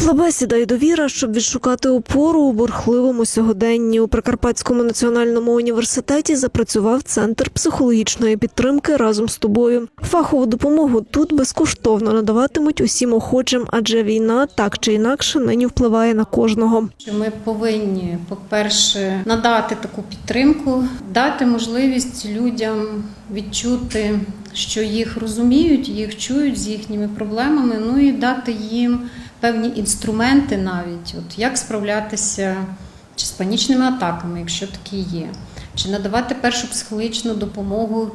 Тепла бесіда і довіра, щоб відшукати опору у бурхливому сьогоденні. У Прикарпатському національному університеті запрацював центр психологічної підтримки разом з тобою. Фахову допомогу тут безкоштовно надаватимуть усім охочим, адже війна так чи інакше нині впливає на кожного. Ми повинні, по-перше, надати таку підтримку, дати можливість людям відчути, що їх розуміють, їх чують з їхніми проблемами. Ну і дати їм певні інструменти, навіть от як справлятися чи з панічними атаками, якщо такі є, чи надавати першу психологічну допомогу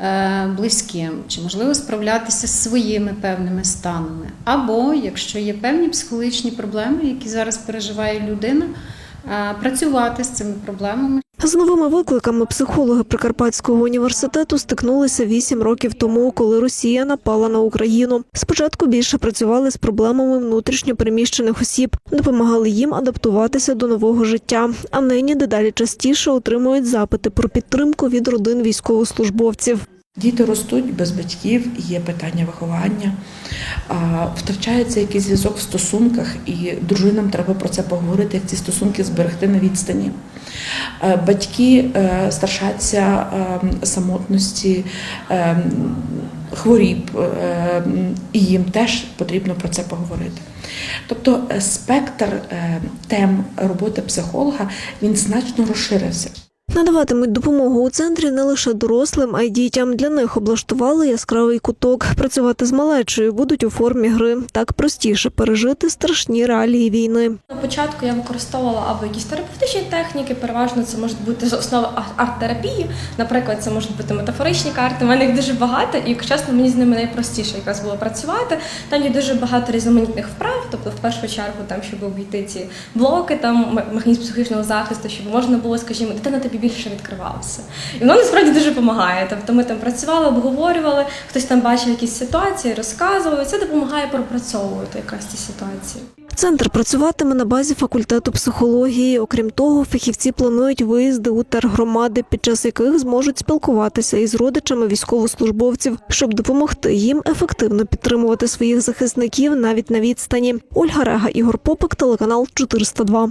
е, близьким, чи можливо справлятися з своїми певними станами. Або якщо є певні психологічні проблеми, які зараз переживає людина, е, працювати з цими проблемами. З новими викликами психологи Прикарпатського університету стикнулися вісім років тому, коли Росія напала на Україну. Спочатку більше працювали з проблемами внутрішньо переміщених осіб, допомагали їм адаптуватися до нового життя. А нині дедалі частіше отримують запити про підтримку від родин військовослужбовців. Діти ростуть без батьків, є питання виховання, втрачається якийсь зв'язок в стосунках, і дружинам треба про це поговорити, як ці стосунки зберегти на відстані. Е, Батьки е, страшаться е, самотності, хворіб, і їм теж потрібно про це поговорити. Тобто спектр тем роботи психолога він значно розширився. Надаватимуть допомогу у центрі не лише дорослим, а й дітям. Для них облаштували яскравий куток. Працювати з малечою будуть у формі гри. Так простіше пережити страшні реалії війни. На початку я використовувала або якісь терапевтичні техніки, переважно це можуть бути з основи арт-терапії. Наприклад, це можуть бути метафоричні карти. У мене їх дуже багато, і якщо чесно, мені з ними найпростіше якраз було працювати. Там є дуже багато різноманітних вправ, тобто в першу чергу, там, щоб обійти ці блоки, там механізм психічного захисту, щоб можна було, скажімо, дитина тобі більше відкривалася. І воно насправді дуже допомагає. Тобто ми там працювали, обговорювали, хтось там бачив якісь ситуації, розказував. Це допомагає пропрацьовувати якраз ці ситуації. Центр працюватиме на базі факультету психології. Окрім того, фахівці планують виїзди у тергромади, під час яких зможуть спілкуватися із родичами військовослужбовців, щоб допомогти їм ефективно підтримувати своїх захисників навіть на відстані. Ольга Рега, Ігор Попик, телеканал 402.